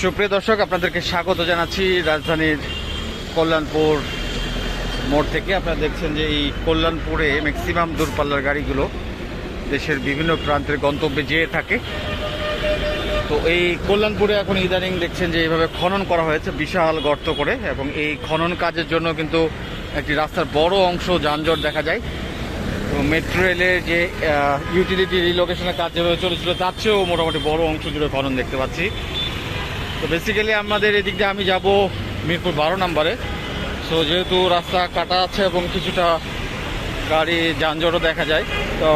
সুপ্রিয় দর্শক, আপনাদেরকে স্বাগত জানাচ্ছি রাজধানীর কল্যাণপুর মোড় থেকে। আপনারা দেখছেন যে এই কল্যাণপুরে ম্যাক্সিমাম দূরপাল্লার গাড়িগুলো দেশের বিভিন্ন প্রান্তের গন্তব্যে যেয়ে থাকে। তো এই কল্যাণপুরে এখন ইদানিং দেখছেন যে এইভাবে খনন করা হয়েছে, বিশাল গর্ত করে, এবং এই খনন কাজের জন্য কিন্তু একটি রাস্তার বড় অংশ যানজট দেখা যায়। তো মেট্রো রেলের যে ইউটিলিটি রিলোকেশনের কাজ যেভাবে চলেছিল, তার চেয়েও মোটামুটি বড় অংশ জুড়ে খনন দেখতে পাচ্ছি। তো বেসিক্যালি আমাদের এদিক দিয়ে আমি যাব মিরপুর বারো নম্বরে। সো যেহেতু রাস্তা কাটা আছে এবং কিছুটা গাড়ি যানজটও দেখা যায়, তো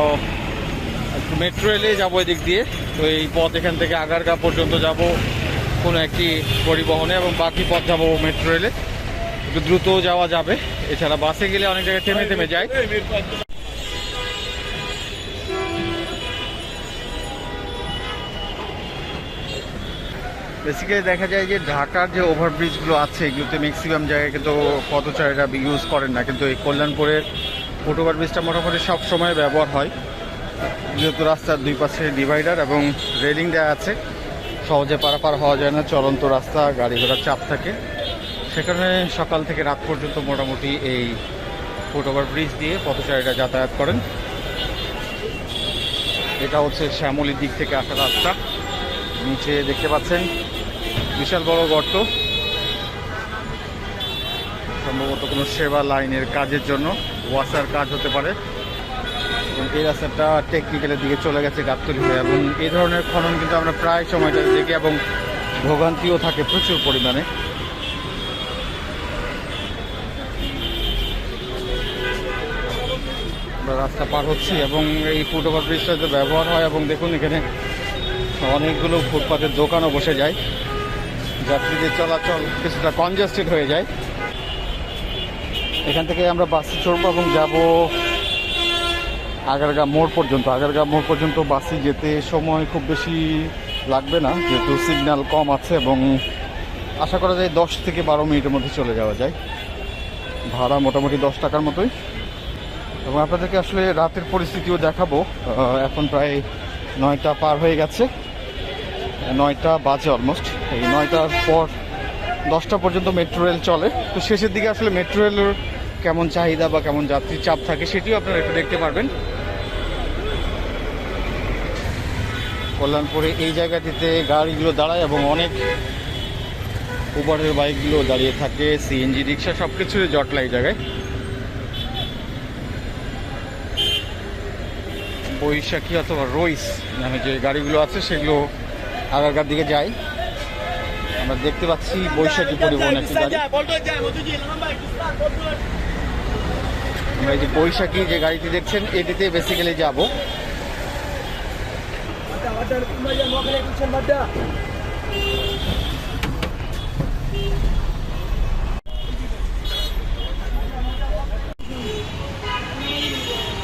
মেট্রো রেলে যাব এদিক দিয়ে। তো এই পথ এখান থেকে আগারগা পর্যন্ত যাব কোনো একটি পরিবহনে এবং বাকি পথ যাব মেট্রো রেলে দ্রুত যাওয়া যাবে। এছাড়া বাসে গেলে অনেক জায়গায় থেমে থেমে যায়। বেসিক্যালি দেখা যায় যে ঢাকার যে ওভারব্রিজগুলো আছে, এগুলোতে ম্যাক্সিমাম জায়গায় কিন্তু পথচারীরা ইউজ করেন না। কিন্তু এই কল্যাণপুরের ফুট ওভারব্রিজটা মোটামুটি সব সময় ব্যবহার হয়। যেহেতু রাস্তার দুই পাশে ডিভাইডার এবং রেলিং দেওয়া আছে, সহজে পারাপার হওয়া যায় না, চলন্ত রাস্তা, গাড়ি ঘোড়ার চাপ থাকে। সেখানে সকাল থেকে রাত পর্যন্ত মোটামুটি এই ফুট ওভারব্রিজ দিয়ে পথচারীরা যাতায়াত করেন। এটা হচ্ছে শ্যামলির দিক থেকে আসা রাস্তা। নিচে দেখতে পাচ্ছেন বিশাল বড় গর্ত। সম্ভবত কোনো সেবা লাইনের কাজের জন্য, ওয়াসার কাজ হতে পারে। এবং এই রাস্তাটা টেকনিক্যালের দিকে চলে গেছে গাবতলি হয়ে। এবং এই ধরনের খনন কিন্তু আমরা প্রায় সময়টা দেখি এবং ভোগান্তিও থাকে প্রচুর পরিমাণে। রাস্তা পার হচ্ছি এবং এই ফুট ব্রিজটা ব্যবহার হয় এবং দেখুন এখানে অনেকগুলো ফুটপাতের দোকানও বসে যায়। যাত্রীদের চলাচল কিছুটা কনজেস্টেড হয়ে যায়। এখান থেকে আমরা বাসে চড়বো এবং যাব আগারগা মোড় পর্যন্ত। আগারগা মোড় পর্যন্ত বাসে যেতে সময় খুব বেশি লাগবে না, যেহেতু সিগন্যাল কম আছে এবং আশা করা যায় দশ থেকে বারো মিনিটের মধ্যে চলে যাওয়া যায়। ভাড়া মোটামুটি দশ টাকার মতোই। এবং আপনাদেরকে আসলে রাতের পরিস্থিতিও দেখাবো। এখন প্রায় নয়টা পার হয়ে গেছে। নয়টা বাজে অলমোস্ট এই নয়টার পর দশটা পর্যন্ত মেট্রো রেল চলে। তো শেষের দিকে আসলে মেট্রো রেলের কেমন চাহিদা বা কেমন যাত্রীর চাপ থাকে সেটিও আপনারা একটু দেখতে পারবেন। কল্যাণপুরে এই জায়গাটিতে গাড়িগুলো দাঁড়ায় এবং অনেক উবারের বাইকগুলো দাঁড়িয়ে থাকে সিএনজি রিক্সা সব কিছুরই জটলা এই জায়গায়। বৈশাখী অথবা রইস নামে যে গাড়িগুলো আছে সেগুলো আগারগার দিকে যায়। আমরা দেখতে পাচ্ছি বৈশাখী পরিবহন একটি গাড়ি। আমরা এই যে বৈশাখী যে গাড়িটি দেখছেন, এটিতে বেসিক্যালি যাব।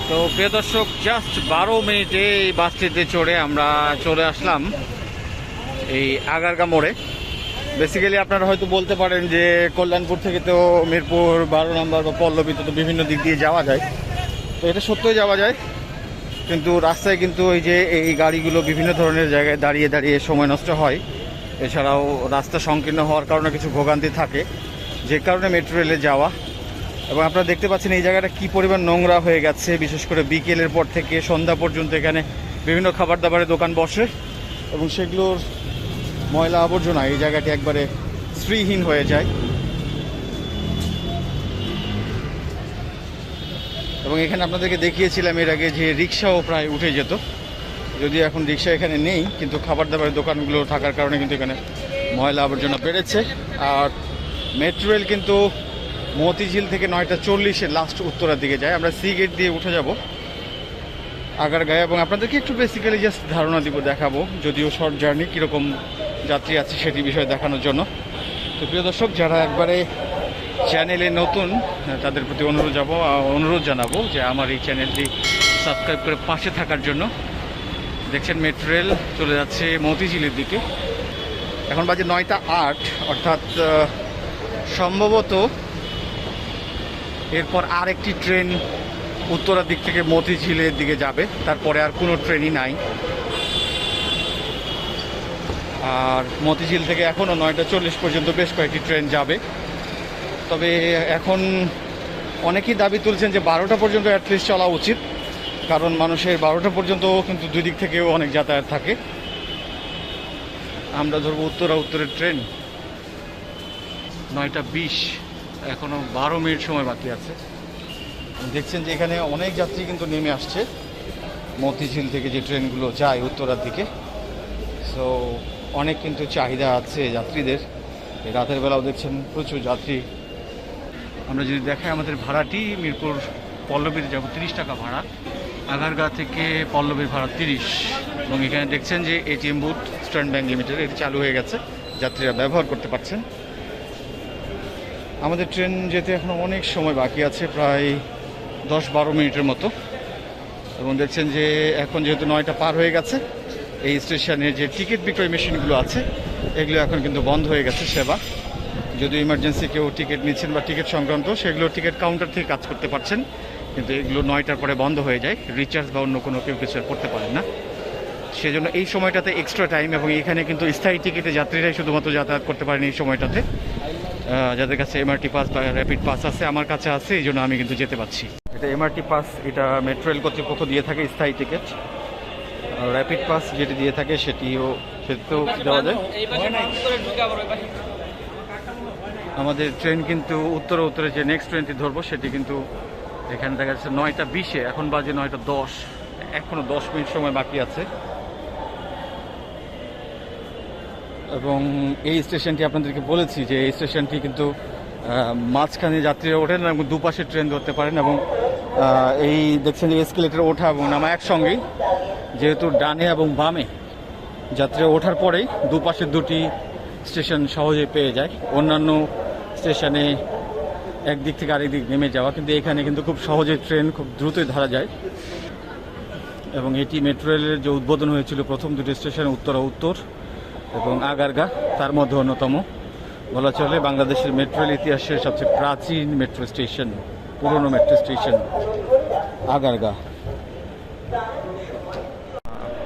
তো প্রিয় দর্শক জাস্ট বারো মিনিটে এই বাসটিতে চড়ে আমরা চলে আসলাম এই আগারগা মোড়ে। বেসিক্যালি আপনারা হয়তো বলতে পারেন যে কল্যাণপুর থেকে তো মিরপুর, বারো নম্বর বা পল্লবীতে তো বিভিন্ন দিক দিয়ে যাওয়া যায়। তো এটা সত্যই যাওয়া যায়। কিন্তু রাস্তায় কিন্তু ওই যে এই গাড়িগুলো বিভিন্ন ধরনের জায়গায় দাঁড়িয়ে দাঁড়িয়ে সময় নষ্ট হয়। এছাড়াও রাস্তা সংকীর্ণ হওয়ার কারণে কিছু ভোগান্তি থাকে। যে কারণে মেট্রো রেলে যাওয়া। এবং আপনারা দেখতে পাচ্ছেন এই জায়গাটা কি পরিমাণ নোংরা হয়ে গেছে, বিশেষ করে বিকেলের পর থেকে সন্ধ্যা পর্যন্ত এখানে বিভিন্ন খাবার দাবারের দোকান বসে। এবং সেগুলোর ময়লা আবর্জনা, এই জায়গাটি একবারে শ্রীহীন হয়ে যায়। এবং এখানে আপনাদেরকে দেখিয়েছিলাম এর আগে যে রিক্সাও প্রায় উঠে যেত। যদিও এখন রিক্সা এখানে নেই, কিন্তু খাবার দাবারের দোকানগুলো থাকার কারণে কিন্তু এখানে ময়লা আবর্জনা বেড়েছে। আর মেট্রো রেল কিন্তু মতিঝিল থেকে নয়টা চল্লিশে লাস্ট উত্তরার দিকে যায়। আমরা সি গেট দিয়ে উঠে যাব আগারগাঁয়ে। এবং আপনাদেরকে একটু বেসিক্যালি জাস্ট ধারণা দিব, দেখাবো, যদিও শর্ট জার্নি কীরকম যাত্রী আছে সেটি বিষয়ে দেখানোর জন্য। তো প্রিয় দর্শক, যারা একবারে চ্যানেলে নতুন, তাদের প্রতি অনুরোধ যাব, অনুরোধ জানাব যে আমার এই চ্যানেলটি সাবস্ক্রাইব করে পাশে থাকার জন্য। দেখছেন মেট্রো রেল চলে যাচ্ছে মতিঝিলের দিকে। এখন বাজে নয়টা আট, অর্থাৎ সম্ভবত এরপর আর একটি ট্রেন উত্তরার দিক থেকে মতিঝিলের দিকে যাবে। তারপরে আর কোনো ট্রেনই নাই। আর মতিঝিল থেকে এখনও নয়টা চল্লিশ পর্যন্ত বেশ কয়েকটি ট্রেন যাবে। তবে এখন অনেকেই দাবি তুলছেন যে বারোটা পর্যন্ত অ্যাটলিস্ট চলা উচিত, কারণ মানুষের বারোটা পর্যন্ত কিন্তু দুই দিক থেকেও অনেক যাতায়াত থাকে। আমরা ধরবো উত্তরা উত্তরের ট্রেন। নয়টা বিশ এখনও বারো মিনিট সময় বাকি আছে। দেখছেন যে এখানে অনেক যাত্রী কিন্তু নেমে আসছে। মতিঝিল থেকে যে ট্রেনগুলো যায় উত্তরার দিকে। সো অনেক কিন্তু চাহিদা আছে যাত্রীদের। রাতের বেলাও দেখছেন প্রচুর যাত্রী। আমরা যদি দেখাই আমাদের ভাড়াটি, মিরপুর পল্লবীর যাব তিরিশ টাকা ভাড়া, আগারগা থেকে পল্লবীর ভাড়া তিরিশ। এবং এখানে দেখছেন যে ATM booth, standard bank limited, এটি চালু হয়ে গেছে। যাত্রীরা ব্যবহার করতে পারছেন। আমাদের ট্রেন যেতে এখনও অনেক সময় বাকি আছে, প্রায় দশ বারো মিনিটের মতো। এবং দেখছেন যে এখন যেহেতু নয়টা পার হয়ে গেছে এই স্টেশনে যে টিকিট বিক্রয় মেশিনগুলো আছে, এগুলো এখন কিন্তু বন্ধ হয়ে গেছে সেবা। যদি ইমার্জেন্সি কেউ টিকিট নিচ্ছেন বা টিকিট সংক্রান্ত, সেগুলো টিকিট কাউন্টার থেকে কাজ করতে পারছেন, কিন্তু এগুলো নয়টার পরে বন্ধ হয়ে যায়। রিচার্জ বা অন্য কোনো কেউ কিছু করতে পারেন না। সেজন্য এই সময়টাতে এক্সট্রা টাইম এবং এখানে কিন্তু স্থায়ী টিকিটে যাত্রীরাই শুধুমাত্র যাতায়াত করতে পারেন এই সময়টাতে। যাদের কাছে এমআরটি পাস বা র্যাপিড পাস আছে, আমার কাছে আছে, এই জন্য আমি কিন্তু যেতে পারছি। এটা এমআরটি পাস এটা মেট্রো রেল কর্তৃপক্ষ দিয়ে থাকে স্থায়ী টিকিট র্যাপিড পাস যেটি দিয়ে থাকে সেটিও, সেটিতেও দেওয়া যায়। আমাদের ট্রেন কিন্তু উত্তরে উত্তরে যে নেক্সট ট্রেনটি ধরবো, সেটি কিন্তু এখানে দেখা যাচ্ছে নয়টা বিশে, এখন বাজে নয়টা দশ। এখনও দশ মিনিট সময় বাকি আছে। এবং এই স্টেশনটি আপনাদেরকে বলেছি যে এই স্টেশনটি কিন্তু মাঝখানে যাত্রীরা ওঠেন এবং দুপাশে ট্রেন ধরতে পারেন এবং এই দেখছেন যে এসকেলেটার ওঠা এবং নামা একসঙ্গেই। যেহেতু ডানে এবং বামে যাত্রীরা ওঠার পরেই দুপাশের দুটি স্টেশন সহজে পেয়ে যায়। অন্যান্য স্টেশনে একদিক থেকে আরেক দিক নেমে যাওয়া, কিন্তু এখানে কিন্তু খুব সহজে ট্রেন খুব দ্রুতই ধরা যায়। এবং এটি মেট্রো রেলের যে উদ্বোধন হয়েছিল, প্রথম দুটি স্টেশন উত্তর উত্তর এবং আগারগা, তার মধ্যে অন্যতম। বলা চলে বাংলাদেশের মেট্রো রেল ইতিহাসের সবচেয়ে প্রাচীন মেট্রো স্টেশন, পুরনো মেট্রো স্টেশন, আগারগা।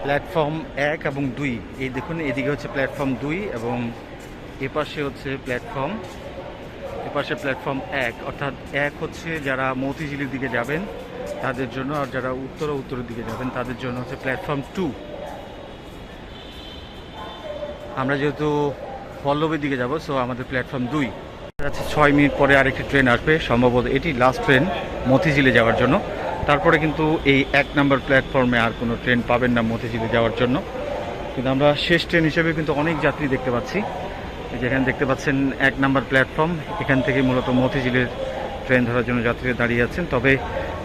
প্ল্যাটফর্ম এক এবং দুই। এই দেখুন, এদিকে হচ্ছে প্ল্যাটফর্ম দুই এবং এপাশে হচ্ছে প্ল্যাটফর্ম এপাশে প্ল্যাটফর্ম এক। অর্থাৎ এক হচ্ছে যারা মতিঝিলের দিকে যাবেন, তাদের জন্য, আর যারা উত্তর উত্তরের দিকে যাবেন, তাদের জন্য হচ্ছে প্ল্যাটফর্ম টু। আমরা যেহেতু পল্লবীর দিকে যাব সো আমাদের প্ল্যাটফর্ম দুই। আছে ছয় মিনিট পরে আরেকটি ট্রেন আসবে, সম্ভবত এটি লাস্ট ট্রেন মতিঝিলে যাওয়ার জন্য। তারপরে কিন্তু এই এক নম্বর প্ল্যাটফর্মে আর কোনো ট্রেন পাবেন না মতিঝিলে যাওয়ার জন্য। কিন্তু আমরা শেষ ট্রেন হিসেবে কিন্তু অনেক যাত্রী দেখতে পাচ্ছি। যেখানে দেখতে পাচ্ছেন এক নম্বর প্ল্যাটফর্ম, এখান থেকে মূলত মতিঝিলের ট্রেন ধরার জন্য যাত্রীরা দাঁড়িয়ে আছেন। তবে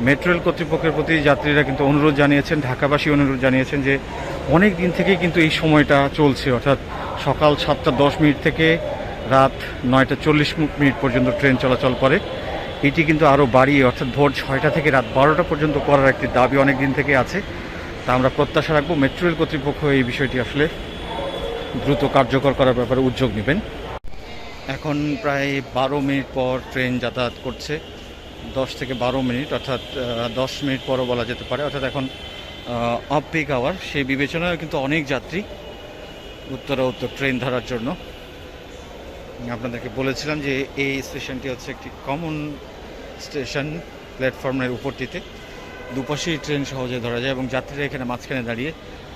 মেট্রো রেল কর্তৃপক্ষের প্রতি যাত্রীরা কিন্তু অনুরোধ জানিয়েছেন, ঢাকাবাসী অনুরোধ জানিয়েছেন যে অনেক দিন থেকেই কিন্তু এই সময়টা চলছে। অর্থাৎ সকাল সাতটা দশ মিনিট থেকে রাত নয়টা চল্লিশ মিনিট পর্যন্ত ট্রেন চলাচল করে। এটি কিন্তু আরও বাড়িয়ে, অর্থাৎ ভোর ছয়টা থেকে রাত বারোটা পর্যন্ত করার একটি দাবি অনেক দিন থেকে আছে। তা আমরা প্রত্যাশা রাখব মেট্রো রেল কর্তৃপক্ষ এই বিষয়টি আসলে দ্রুত কার্যকর করার ব্যাপারে উদ্যোগ নেবেন। এখন প্রায় বারো মিনিট পর ট্রেন যাতায়াত করছে। দশ থেকে বারো মিনিট, অর্থাৎ দশ মিনিট পরও বলা যেতে পারে। অর্থাৎ এখন অফ পিক আওয়ার। সেই বিবেচনায় কিন্তু অনেক যাত্রী উত্তরা উত্তর ট্রেন ধরার জন্য। আপনাদেরকে বলেছিলাম যে এই স্টেশনটি হচ্ছে একটি কমন স্টেশন প্ল্যাটফর্মের উপরটিতে। দুপাশেই ট্রেন সহজে ধরা যায় এবং যাত্রীরা এখানে মাঝখানে দাঁড়িয়ে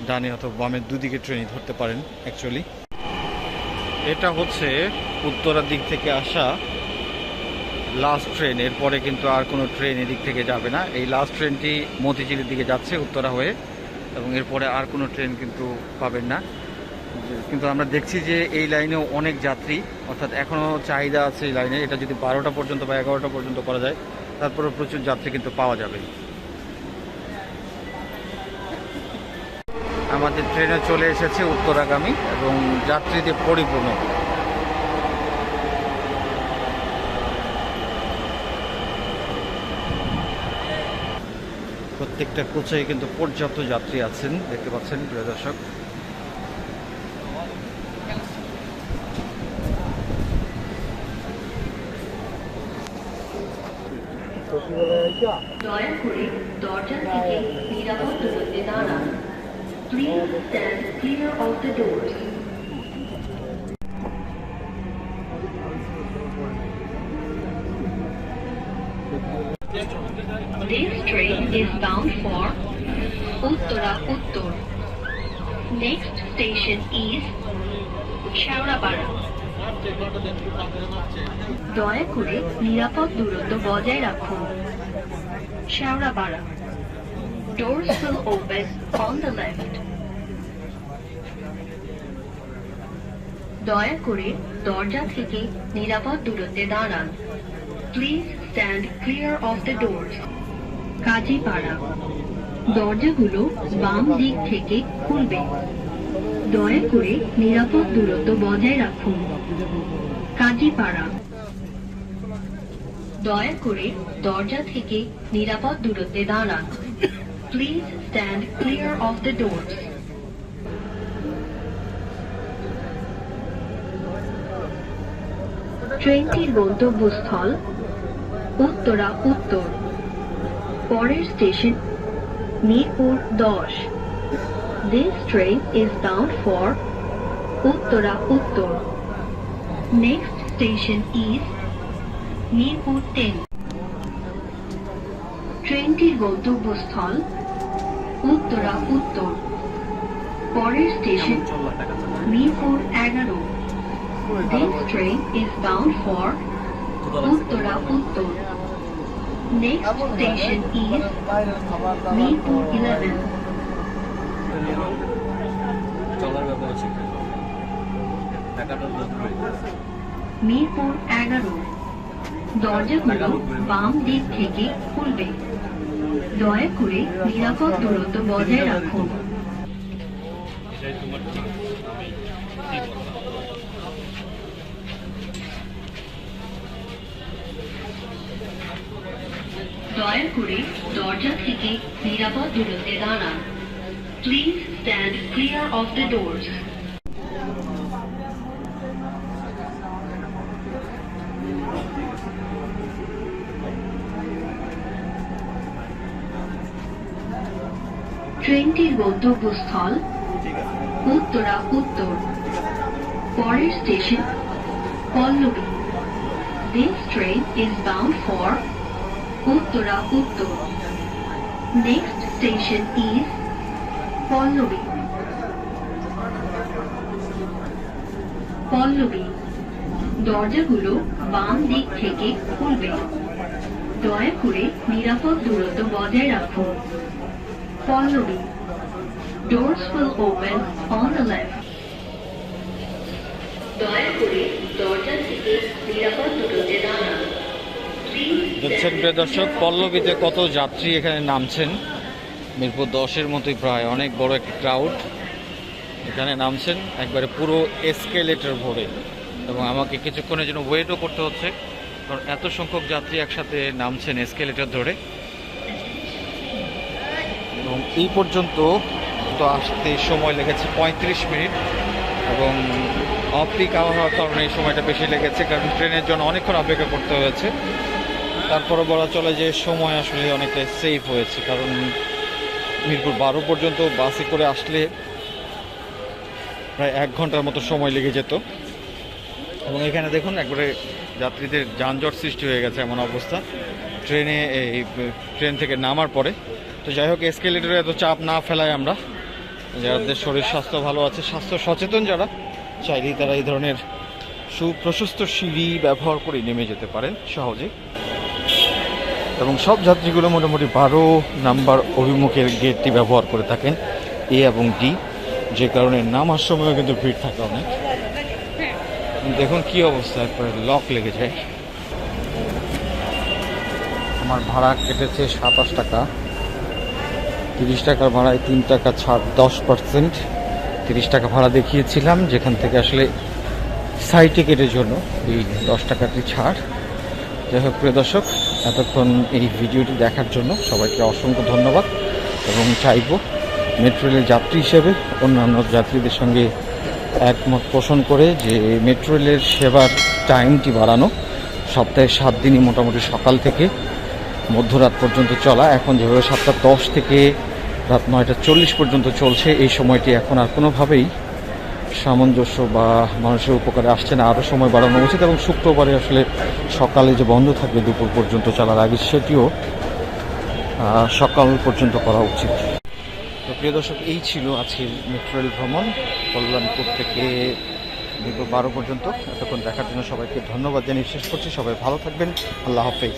ডানে অথবা বামের দুদিকে ট্রেনই ধরতে পারেন অ্যাকচুয়ালি এটা হচ্ছে উত্তরার দিক থেকে আসা লাস্ট ট্রেন এরপরে কিন্তু আর কোনো ট্রেন এদিক থেকে যাবে না। এই লাস্ট ট্রেনটি মতিঝিলের দিকে যাচ্ছে উত্তরা হয়ে এবং এরপরে আর কোনো ট্রেন কিন্তু পাবেন না। কিন্তু আমরা দেখছি যে এই লাইনেও অনেক যাত্রী, অর্থাৎ এখনও চাহিদা আছে এই লাইনে। এটা যদি বারোটা পর্যন্ত বা এগারোটা পর্যন্ত করা যায় তারপরে প্রচুর যাত্রী কিন্তু পাওয়া যাবে। আমাদের ট্রেনে চলে এসেছে উত্তরাগামী এবং যাত্রীতে পরিপূর্ণ। প্রত্যেকটা কোচে কিন্তু পর্যাপ্ত যাত্রী আছেন, দেখতে পাচ্ছেন, প্রিয় দর্শক। দয়া করে দরজা থেকে নিরাপদ দূরত্বে দাঁড়ান please This train is bound for Uttara Uttor. Next station is Shaurapara. দয়া করে নিরাপদ দূরত্ব বজায় রাখুন Shewrapara Doors will open on the left. দয়া করে দরজা থেকে নিরাপদ দূরত্বে দাঁড়ান। Please stand clear of the doors Kazipara দরজাগুলো বাম দিক থেকে খুলবে। দয়া করে নিরাপদ দূরত্ব বজায় রাখুন। কাজীপাড়া। দয়া করে দরজা থেকে নিরাপদ দূরত্বে দাঁড়ান। Please stand clear of the doors ট্রেনটির গন্তব্যস্থল উত্তরা উত্তর পরের স্টেশন মিরপুর দশ। This train is bound for Uttara Uttar Next station is Mirpur ten ট্রেনটির গন্তব্যস্থল উত্তরা উত্তর পরের স্টেশন মিরপুর এগারো This train is bound for Uttara Uttar. Next station is Mirpur 11. চলার ব্যাপার আছে টাকাটা লাগবে মিরপুর এগারো। দরজাগুলো বাম দিক থেকে খুলবে। দয়া করে নিরাপদ দূরত্ব বজায় রাখুন। দয়া করে দরজা থেকে নিরাপদ দূরত্বে দাঁড়ান। Please stand clear of the doors ট্রেনটির গন্তব্যস্থল উত্তরা উত্তর পরের station Pallabi This train is bound for Uttara Uttar. Next station is Pallavi. Pallavi, দরজাগুলো বাম দিক থেকে খুলবে দয়া করে নিরাপদ দূরত্ব বজায় রাখুন Pallavi, Doors will open on the left. দেখছেন প্রিয় দর্শক, পল্লবীতে কত যাত্রী এখানে নামছেন মিরপুর দশের মতোই প্রায়, অনেক বড় একটা ক্রাউড এখানে নামছেন একবারে পুরো এসকেলেটর ভরে। এবং আমাকে কিছুক্ষণের জন্য ওয়েটও করতে হচ্ছে, কারণ এত সংখ্যক যাত্রী একসাথে নামছেন এসকেলেটর ধরে। এবং এই পর্যন্ত তো আসতে সময় লেগেছে পঁয়ত্রিশ মিনিট। এবং অফ পিক আবহাওয়ার কারণে এই সময়টা বেশি লেগেছে, কারণ ট্রেনের জন্য অনেকক্ষণ অপেক্ষা করতে হয়েছে। তারপরে বলা চলে যে সময় আসলে অনেকটা সেফ হয়েছে, কারণ মিরপুর বারো পর্যন্ত বাসে করে আসলে প্রায় এক ঘণ্টার মতো সময় লেগে যেত। এবং এখানে দেখুন, একবারে যাত্রীদের যানজট সৃষ্টি হয়ে গেছে এমন অবস্থা। ট্রেনে এই, ট্রেন থেকে নামার পরে। তো যাই হোক এসকেলেটরে এত চাপ না ফেলায় আমরা। যাদের শরীর স্বাস্থ্য ভালো আছে, স্বাস্থ্য সচেতন যারা, চাইলেই তারা এই ধরনের সুপ্রশস্ত সিঁড়ি ব্যবহার করে নেমে যেতে পারেন সহজে এবং সব যাত্রীগুলো মোটামুটি বারো নাম্বার অভিমুখের গেটটি ব্যবহার করে থাকেন, এ এবং ডি, যে কারণে নামার সময়ও কিন্তু ভিড় থাকে অনেক। দেখুন কি অবস্থা, একবারে লক লেগে যায়। আমার ভাড়া কেটেছে সাতাশ টাকা। তিরিশ টাকার ভাড়ায় তিন টাকা ছাড় দশ পার্সেন্ট। তিরিশ টাকা ভাড়া দেখিয়েছিলাম, যেখান থেকে আসলে সাই টিকেটের জন্য এই দশ টাকাটি ছাড়। যাই হোক, প্রিয় দর্শক এতক্ষণ এই ভিডিওটি দেখার জন্য সবাইকে অসংখ্য ধন্যবাদ এবং চাইব মেট্রো রেলের যাত্রী হিসেবে অন্যান্য যাত্রীদের সঙ্গে একমত পোষণ করে যে মেট্রো রেলের সেবার টাইমটি বাড়ানো সপ্তাহে সাত দিনই মোটামুটি সকাল থেকে মধ্যরাত পর্যন্ত চলা। এখন যেভাবে সাতটা দশ থেকে রাত নয়টা চল্লিশ পর্যন্ত চলছে, এই সময়টি এখন আর কোনোভাবেই সামঞ্জস্য বা মানুষের উপকারে আসছে না, আরও সময় বাড়ানো উচিত এবং শুক্রবারে আসলে সকালে যে বন্ধ থাকবে দুপুর পর্যন্ত চলার আগে সেটিও সকাল পর্যন্ত করা উচিত। তো প্রিয় দর্শক, এই ছিল আজকের মেট্রো রেল ভ্রমণ। কল্যাণপুর থেকে দুপুর বারো পর্যন্ত। এতক্ষণ দেখার জন্য সবাইকে ধন্যবাদ জানিয়ে শেষ করছি। সবাই ভালো থাকবেন। আল্লাহ হাফেজ।